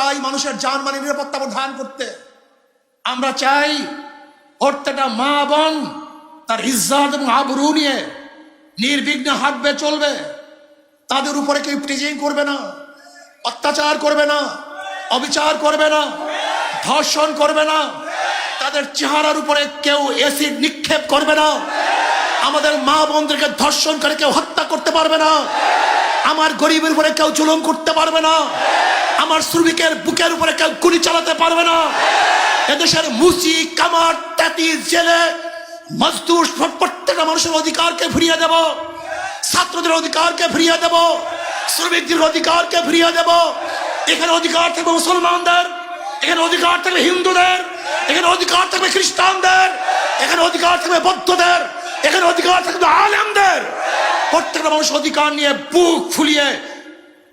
চাই মানুষের যান মানে নিরাপত্তা প্রদান করতে। আমরা চাই প্রত্যেকটা মা বোন তার ইজ্জাত এবং আবরু নিয়ে নির্বিঘ্নে হাঁটবে চলবে। তাদের উপরে কেউ টিজিং করবে না, অত্যাচার করবে না, অবিচার করবে না, ধর্ষণ করবে না। তাদের চেহারার উপরে কেউ এসিড নিক্ষেপ করবে না। আমাদের মা বোনদেরকে ধর্ষণ করে কেউ হত্যা করতে পারবে না। আমার গরিবের উপরে কেউ জুলুম করতে পারবে না। আমার শ্রমিকের বুকের উপরে কেউ গুলি চালাতে পারবে না। এদেশের মুসি, কামার, তাঁতি, জেলে, মজদুর প্রত্যেকটা মানুষের অধিকারকে ফিরিয়ে দেব। ছাত্রদের অধিকারকে ফিরিয়ে দেব। শ্রমিকদের অধিকারকে ফিরিয়ে দেব। এখানে অধিকার থাকবে মুসলমানদের, এখানে অধিকার থাকবে হিন্দুদের, এখানে অধিকার থাকবে খ্রিস্টানদের, এখানে অধিকার থাকবে বৌদ্ধদের, এখানে অধিকার থাকবে আলেমদের। প্রত্যেকটা মানুষ অধিকার নিয়ে বুক ফুলিয়ে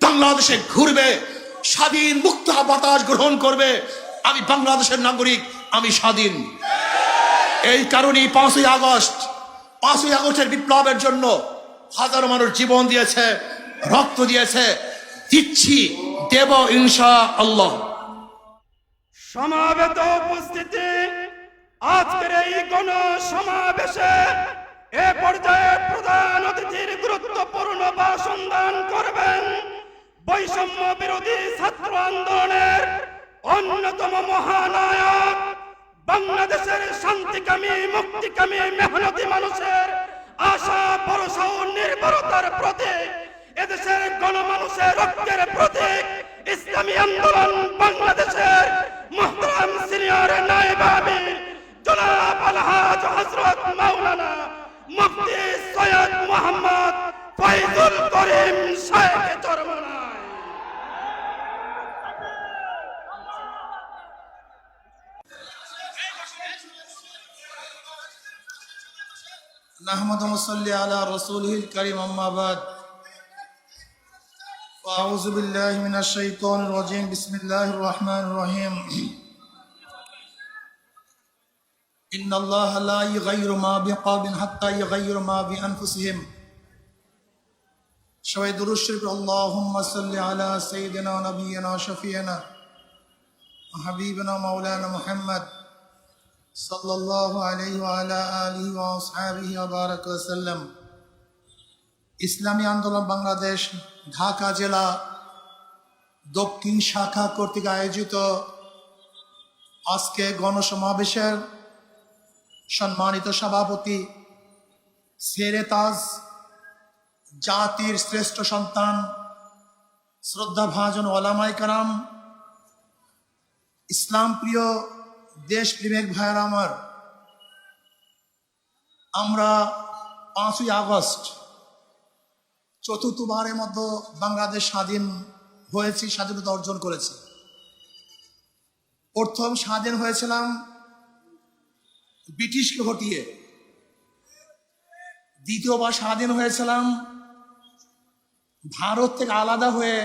বাংলাদেশে ঘুরবে। স্বাধীন মুক্ত বাতাস গ্রহণ করবে। আমি বাংলাদেশের নাগরিক, আমি স্বাধীন। এই কারণেই পাঁচই আগস্ট, পাঁচই আগস্টের বিপ্লবের জন্য হাজারো মানুষ জীবন দিয়েছে, রক্ত দিয়েছে। দিচ্ছি, দেব ইনশা আল্লাহ সমাবেত উপস্থিতি, আজকের এই গণ সমাবেশে এ পর্যায়ে প্রধান অতিথির গুরুত্বপূর্ণ ভাষণ দান করবেন বৈষম্য বিরোধী ছাত্র আন্দোলনের অন্যতম মহানায়ক, বাংলাদেশের শান্তিকামী, মুক্তিকামী, মেহনতি মানুষের আশা, ভরসা ও নির্ভরতার প্রতীক, এদেশের গণমানুষের রক্তের প্রতীক, ইসলামী আন্দোলন বাংলাদেশের মোহতারাম সিনিয়র আমির, জনাব আলহাজ হজরত মাওলানা মুফতি সৈয়দ মোহাম্মদ ফয়জুল করিম শেখ نحمد صلی علی رسوله الكريم اما بعد فاعوذ بالله من الشيطان الرجيم بسم الله الرحمن الرحيم ان الله لا يغير ما بقوم حتى يغير ما بانفسهم সবাই দুরূদ শরীফ اللهم صل على سيدنا ونبينا وشفيعنا وحبيبنا مولانا محمد صلى الله عليه وعلى آله وأصحابه وبارك وسلم ইসলামী আন্দোলন বাংলাদেশ ঢাকা জেলা দক্ষিণ শাখা কর্তৃক আয়োজিত আজকে গণসমাবেশের সম্মানিত সভাপতি সেরে তাজ জাতির শ্রেষ্ঠ সন্তান শ্রদ্ধা ভাজন ওলামাই কারাম ইসলাম প্রিয় দেশ প্রেমিক ভাইয়েরা আমার, আমরা পাঁচই আগস্ট চতুর্থবারের মতো বাংলাদেশ স্বাধীন হয়েছি, স্বাধীনতা অর্জন করেছি। প্রথম স্বাধীন হয়েছিলাম ব্রিটিশকে হটিয়ে। দ্বিতীয়বার স্বাধীন হয়েছিলাম ভারত থেকে আলাদা হয়ে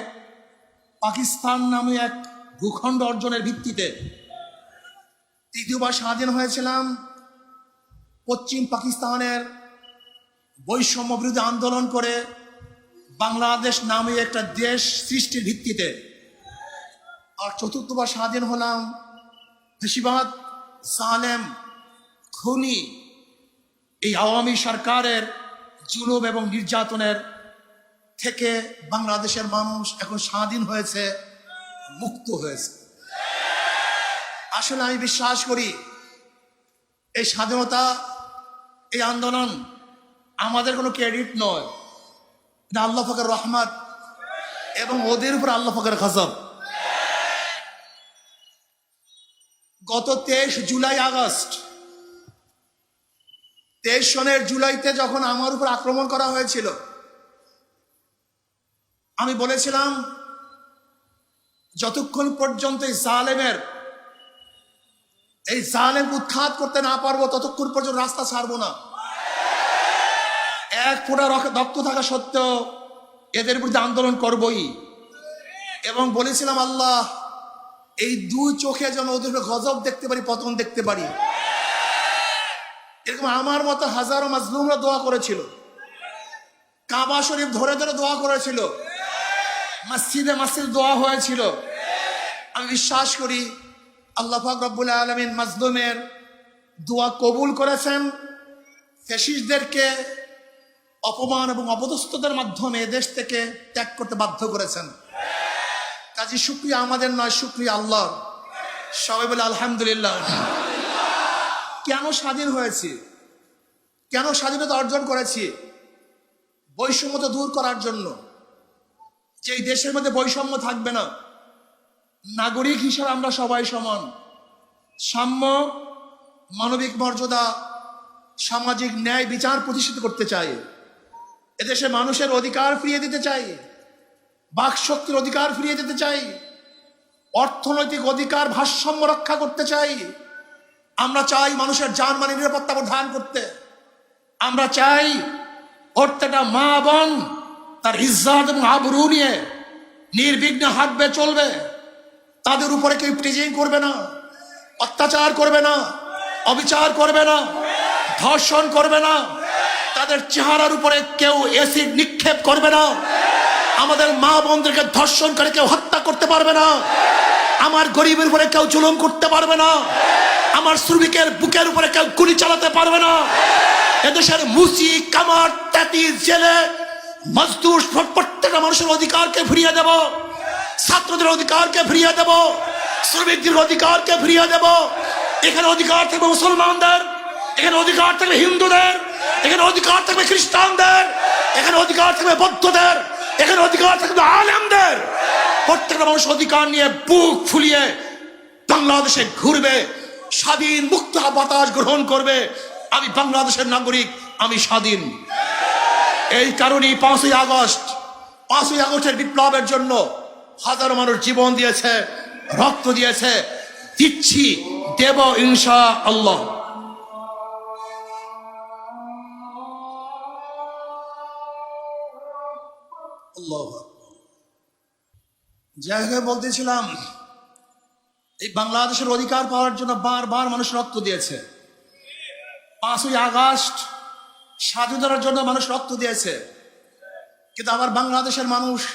পাকিস্তান নামে এক ভূখণ্ড অর্জনের ভিত্তিতে। তৃতীয়বার স্বাধীন হয়েছিলাম। পশ্চিম পাকিস্তানের বৈষম্য বিরোধী আন্দোলন করে বাংলাদেশ নামে একটা দেশ সৃষ্টির ভিত্তিতে আর চতুর্থবার স্বাধীন হলাম। ফেসিবাদ সালেম, খুনি এই আওয়ামী সরকারের জুলুম এবং নির্যাতনের থেকে বাংলাদেশের মানুষ এখন স্বাধীন হয়েছে, মুক্ত হয়েছে। আসলে আমি বিশ্বাস করি, এই স্বাধীনতা, এই আন্দোলন আমাদের কোনো ক্রেডিট নয়। এটা আল্লাহ ফকের রহমত এবং ওদের উপর আল্লাহ ফকের গজব। গত তেইশ জুলাই আগস্ট, তেইশ সনের জুলাইতে যখন আমার উপর আক্রমণ করা হয়েছিল, আমি বলেছিলাম, যতক্ষণ পর্যন্ত এই জালেমের এই জালেম উৎখাত করতে না পারব, ততক্ষণ পর্যন্ত রাস্তা ছাড়বো না। এক ফোঁটা রক- রক্ত থাকা সত্ত্বেও এদের বিরুদ্ধে আন্দোলন করবই। এবং বলেছিলাম, আল্লাহ, এই দুই চোখে যেন ওদের গজব দেখতে পারি, পতন দেখতে পারি। এরকম আমার মতো হাজারো মাজলুমরা দোয়া করেছিল। কাবা শরীফ ধরে ধরে দোয়া করেছিল। মসজিদে মসজিদ দোয়া হয়েছিল। আমি বিশ্বাস করি আল্লাহ রব্বুল আলমিন মাজলুমের দোয়া কবুল করেছেন। ফেসিসদেরকে অপমান এবং অপদস্থতার মাধ্যমে দেশ থেকে ত্যাগ করতে বাধ্য করেছেন। কাজী শুক্রিয়া আমাদের নয়, শুক্রিয়া আল্লাহ সবাই বলে আলহামদুলিল্লাহ। কেন স্বাধীন হয়েছি? কেন স্বাধীনতা অর্জন করেছি? বৈষম্যতা দূর করার জন্য। যে দেশের মধ্যে বৈষম্য থাকবে না নাগরিক হিসাবে আমরা সবাই সমান। সাম্য, মানবিক মর্যাদা, সামাজিক ন্যায় বিচার প্রতিষ্ঠিত করতে চাই। এদেশে মানুষের অধিকার ফিরিয়ে দিতে চাই। বাক শক্তির অধিকার ফিরিয়ে দিতে চাই। অর্থনৈতিক অধিকার ভারসাম্য রক্ষা করতে চাই। আমরা চাই মানুষের জানমানি নিরাপত্তা প্রদান করতে। আমরা চাই প্রত্যেকটা মা বোন তার ইজ্জাত এবং আবরু নিয়ে নির্বিঘ্নে হাঁটবে, চলবে। তাদের উপরে কেউ প্রিজিং করবে না, অত্যাচার করবে না, অবিচার করবে না, ধর্ষণ করবে না, তাদের চেহারার উপরে কেউ এসিড নিক্ষেপ করবে না, আমাদের মা বোনদেরকে ধর্ষণ করে কেউ হত্যা করতে পারবে না, আমার গরিবের উপরে কেউ জুলুম করতে পারবে না, আমার শ্রমিকের বুকের উপরে কেউ গুলি চালাতে পারবে না, এদেশের মুসি, কামার তাঁতি জেলে, মজদুর প্রত্যেকটা মানুষের অধিকারকে ফিরিয়ে দেব। ছাত্রদের অধিকারকে ফিরিয়ে দেব, শ্রমিকদের অধিকারকে ফিরিয়ে দেব। এখানে অধিকার থাকবে মুসলমানদের, এখানে অধিকার থাকবে হিন্দুদের, এখানে অধিকার থাকবে খ্রিস্টানদের, এখানে অধিকার থাকবে বৌদ্ধদের, এখানে অধিকার থাকবে আলেমদের। প্রত্যেকটা মানুষ অধিকার নিয়ে বুক ফুলিয়ে বাংলাদেশে ঘুরবে, স্বাধীন মুক্ত বাতাস গ্রহণ করবে। আমি বাংলাদেশের নাগরিক, আমি স্বাধীন। এই কারণেই পাঁচই আগস্ট, পাঁচই আগস্টের বিপ্লবের জন্য হাজারো মানুষ জীবন দিয়েছে, রক্ত দিয়েছে। দিচ্ছি, দেব ইনশা আল্লাহ হোক বলতেছিলাম, এই বাংলাদেশের অধিকার পাওয়ার জন্য বারবার মানুষ রক্ত দিয়েছে। পাঁচই আগস্ট, স্বাধীনতার জন্য মানুষ রক্ত দিয়েছে। কিন্তু আবার বাংলাদেশের মানুষ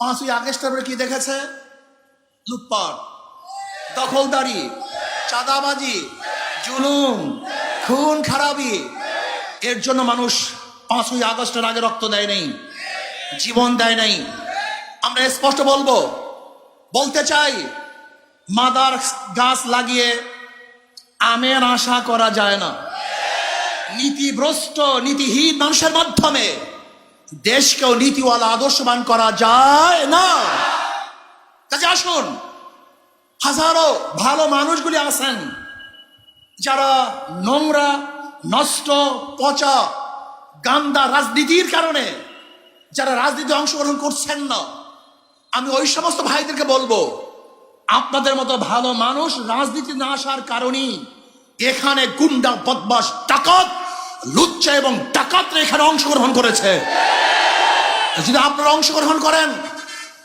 পাঁচই আগস্টের পরে কি দেখেছে? লুটপাট, দখলদারি, চাঁদাবাজি, জুলুম, খুন, খারাপি। এর জন্য মানুষ পাঁচই আগস্টের আগে রক্ত দেয় নাই, জীবন দেয় নাই। আমরা স্পষ্ট বলব, বলতে চাই, মাদার গাছ লাগিয়ে আমের আশা করা যায় না। নীতিভ্রষ্ট, নীতিহীন মানুষের মাধ্যমে দেশকেও নীতিওয়ালা আদর্শবান করা যায় না। কাজে আসুন, হাজারো ভালো মানুষগুলি আছেন, যারা নোংরা, নষ্ট, পচা, গান্দা রাজনীতির কারণে যারা রাজনীতি অংশগ্রহণ করছেন না। আমি ওই সমস্ত ভাইদেরকে বলব, আপনাদের মতো ভালো মানুষ রাজনীতি না আসার কারণেই এখানে গুন্ডা বদমাস ডাকাত লুচ্চা এবং ডাকাতরা এখানে অংশগ্রহণ করেছে। যদি আপনারা অংশগ্রহণ করেন,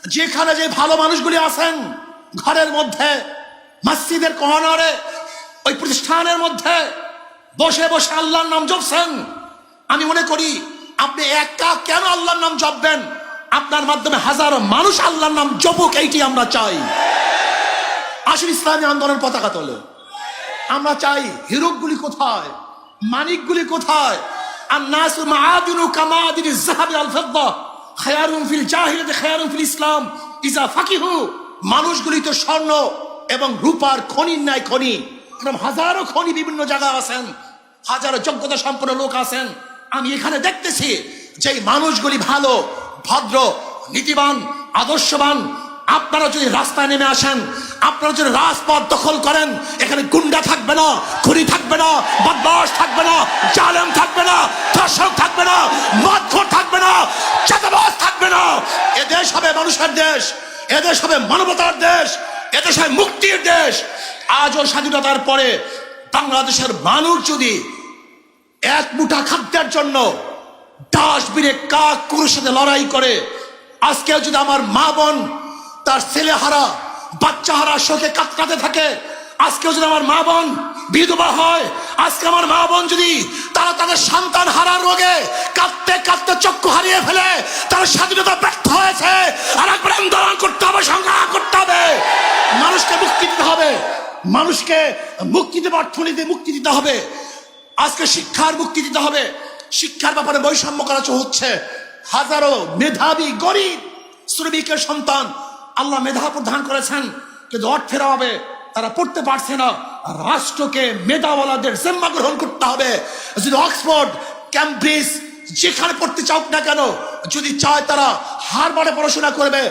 যেখানে যে ভালো মানুষগুলি আছেন, ঘরের মধ্যে, মসজিদের কর্নারে, ওই প্রতিষ্ঠানের মধ্যে, বসে বসে আল্লাহর নাম জপছেন, আমি মনে করি আপনি একা কেন আল্লাহর নাম জপবেন? আপনার মাধ্যমে হাজারো মানুষ আল্লাহর নাম জপুক, এইটি আমরা চাই। আসুন ইসলামী আন্দোলন পতাকা তোলে। আমরা চাই হিরোগুলি কোথায়? মানিকগুলি কোথায়? আর নাসু মাআদিনু কামাদিন জাহাবি আল ফিদ্দা খায়ারুন ফিল জাহিলিয়াতি, খায়ারুন ফিল ইসলাম। ইজা ফাকিহু, মানুষগুলি তো স্বর্ণ এবং রূপার খনির ন্যায় খনি। এরকম হাজারো খনি বিভিন্ন জায়গায় আছেন। হাজারো যোগ্যতা সম্পন্ন লোক আছেন। আমি এখানে দেখতেছি যে মানুষগুলি ভালো, ভদ্র, নীতিবান, আদর্শবান, আপনারা যদি রাস্তায় নেমে আসেন আপনারা যদি রাজপথ দখল করেন, এখানে গুন্ডা থাকবে না, খুনি থাকবে না বদমাস থাকবে না, জালেম থাকবে না, ধর্ষক থাকবে না মদখোর থাকবে না, চাঁদাবাজ থাকবে না। এ দেশ হবে মানুষের দেশ, এ দেশ হবে মানবতার দেশ, এ দেশ হবে মুক্তির দেশ। আজও স্বাধীনতার পরে বাংলাদেশের মানুষ যদি এক মুঠা খাদ্যের জন্য ডাস্টবিনে কাক কুকুরের সাথে লড়াই করে আজকে যদি আমার মা বোন, তার ছেলে হারা বাচ্চা হারা শোকে কাতরাতে থাকে। আজকেও যদি আমার মা বোন বিধবা হয়, আজকে আমার মা বোন যদি তারা তাদের সন্তান হারার রোগে কাঁদতে কাঁদতে চক্ষু হারিয়ে ফেলে, তার স্বাধীনতা ব্যর্থ হয়েছে। আর একবার আন্দোলন করতে হবে, সংগ্রাম করতে হবে। মানুষকে মুক্তি দিতে হবে। মানুষকে মুক্তি দেবে, অর্থনীতি মুক্তি দিতে হবে। আজকে শিক্ষার মুক্তি দিতে হবে। শিক্ষার ব্যাপারে বৈষম্য করা হচ্ছে। হাজারো মেধাবী, গরিব শ্রমিকের সন্তান আল্লাহ মেধা প্রদান করেছেন, কিন্তু অর্থের অভাবে তারা পড়তে পারছে না। রাষ্ট্রকে মেধাওয়ালাদের জিম্মা গ্রহণ করতে হবে। যদি অক্সফোর্ড, ক্যাম্ব্রিজ যেখানে পড়তে চাও না কেন, যদি চায় তারা হারবারে পড়াশোনা করবে,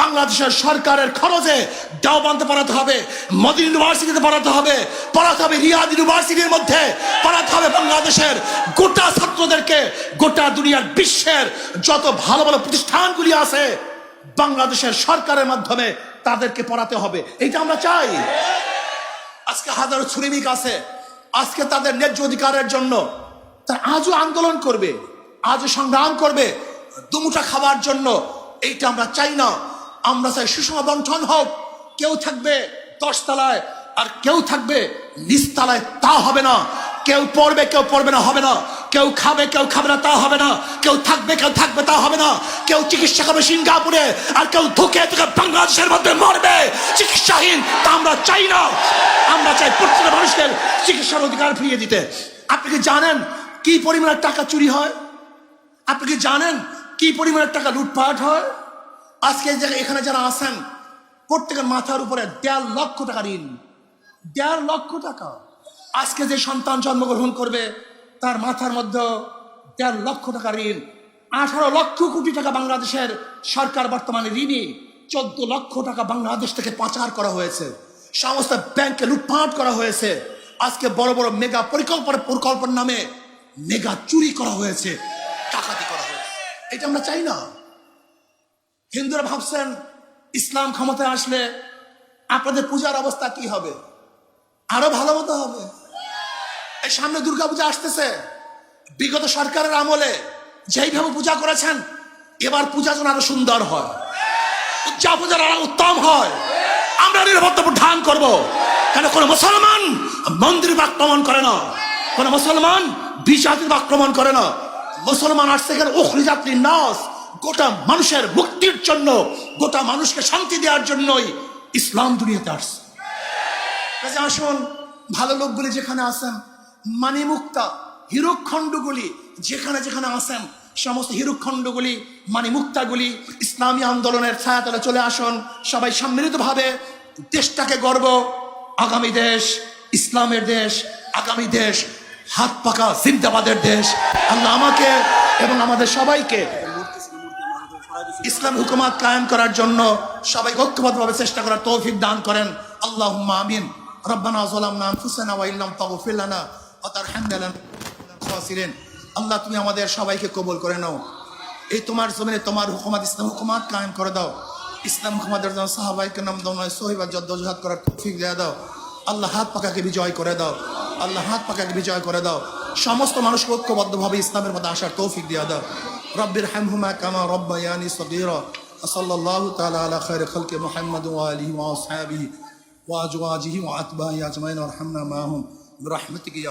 বাংলাদেশের সরকারের খরচে দেওবন্দে পড়াতে হবে, মদিন ইউনিভার্সিটিতে পড়াতে হবে পড়াতে হবে রিয়াদ ইউনিভার্সিটির মধ্যে, পড়াতে হবে বাংলাদেশের গোটা ছাত্রদেরকে, গোটা দুনিয়ার বিশ্বের যত ভালো ভালো প্রতিষ্ঠানগুলি আছে বাংলাদেশের সরকারের মাধ্যমে তাদেরকে পড়াতে হবে। এইটা আমরা চাই। আজকে হাজারো শ্রমিক আছে। আজকে তাদের ন্যায্য অধিকারের জন্য তারা আজও আন্দোলন করবে, আজও সংগ্রাম করবে দুমুটা খাবার জন্য। এইটা আমরা চাই না। আমরা চাই সুষম বন্টন হোক। কেউ থাকবে দশতলায় আর কেউ থাকবে নিচতলায়, তা হবে না। কেউ পড়বে কেউ পড়বে না, হবে না। কেউ খাবে কেউ খাবে না, তা হবে না। কেউ থাকবে কেউ থাকবে, তা হবে না। কেউ চিকিৎসা করবে সিঙ্গাপুরে, আর কেউ ধুকে ধুকে বাংলাদেশের মধ্যে মরবে। চিকিৎসাহীন, তা আমরা চাই না। আমরা চাই প্রত্যেকটা মানুষকে চিকিৎসার অধিকার ফিরিয়ে দিতে। আপনি কি জানেন কি পরিমাণের টাকা চুরি হয়? আপনি কি জানেন কি পরিমাণের টাকা লুটপাট হয়? আজকে এখানে যারা আছেন, প্রত্যেকের মাথার উপরে দেড় লক্ষ টাকা ঋণ। দেড় লক্ষ টাকা। আজকে যে সন্তান জন্মগ্রহণ করবে, তার মাথার মধ্যে দেড় লক্ষ টাকা ঋণ, আঠারো লক্ষ কোটি টাকা বাংলাদেশের সরকার বর্তমানে ঋণী, চোদ্দ লক্ষ টাকা বাংলাদেশ থেকে পাচার করা হয়েছে। সমস্ত ব্যাংকে লুটপাট করা হয়েছে। আজকে বড় বড় মেগা পরিকল্পনা পরিকল্পনার নামে মেগা চুরি করা হয়েছে টাকাতি করা হয়েছে। এটা আমরা চাই না। হিন্দুরা ভাবছেন ইসলাম ক্ষমতায় আসলে আপনাদের পূজার অবস্থা কি হবে? আরও ভালো মতো হবে। এই সামনে দুর্গাপূজা আসতেছে। বিগত সরকারের আমলে যেইভাবে পূজা করেছেন, এবার পূজা যেন আরও সুন্দর হয়। পূজা পূজার আরও উত্তম হয়। আমরা নিরাপত্তা ধান করব। কেন কোন মুসলমান মন্দির আক্রমণ করে না? কোন মুসলমান বিজাতির আক্রমণ করে না? মুসলমান আসছে এখানে উখরি যাত্রীর নাস গোটা মানুষের মুক্তির জন্য, গোটা মানুষকে শান্তি দেওয়ার জন্যই ইসলাম দুনিয়াতে আসছে। কাজে আসুন। ভালো লোকগুলি যেখানে আছেন মানিমুক্তা, হিরুখণ্ডগুলি, যেখানে যেখানে আসেন, সমস্ত হিরুখণ্ডগুলি মানিমুক্তাগুলি ইসলামী আন্দোলনের ছায়াতলে চলে আসুন। সবাই সম্মিলিতভাবে দেশটাকে গর্ব। আগামী দেশ, ইসলামের দেশ, আগামী দেশ, হাত পাকা জিন্দাবাদের দেশ। আল্লাহ আমাকে এবং আমাদের সবাইকে ইসলাম হুকুমাত কায়েম করার জন্য সবাই ঐক্যবদ্ধভাবে চেষ্টা করার তৌফিক দান করেন। আল্লাহ আমিন। রব্বানা যালামনা আনফুসানা ওয়া ইল্লাম তাগফির লানা ওয়া তারহামনা লানাকুনান্না খাসিরিন আল্লাহ তুমি আমাদের সবাইকে কবুল করে নাও এই তোমার জমিনে তোমার হুকুমাত ইসলাম হুকুমাত কায়েম করে দাও ইসলাম হুকুমাতের জন্য সাহাবাইকে নাম দাও নয় সহিবা জদ্দজহাদ করার তৌফিক দেয়া দাও আল্লাহ হাত পাকাকে বিজয় করে দাও আল্লাহ হাত পাকাকে বিজয় করে দাও সমস্ত মানুষকে ঐক্যবদ্ধভাবে ইসলামের মধ্যে আসার তৌফিক দিয়া দাও রব্বির হামহুমা কামা রব্বায়ানি সগীরা وصلى الله تعالى على خير خلق محمد وآله وأصحابه وأزواجه وأتباعه أجمعين وارحمنا معهم. برحمتك يا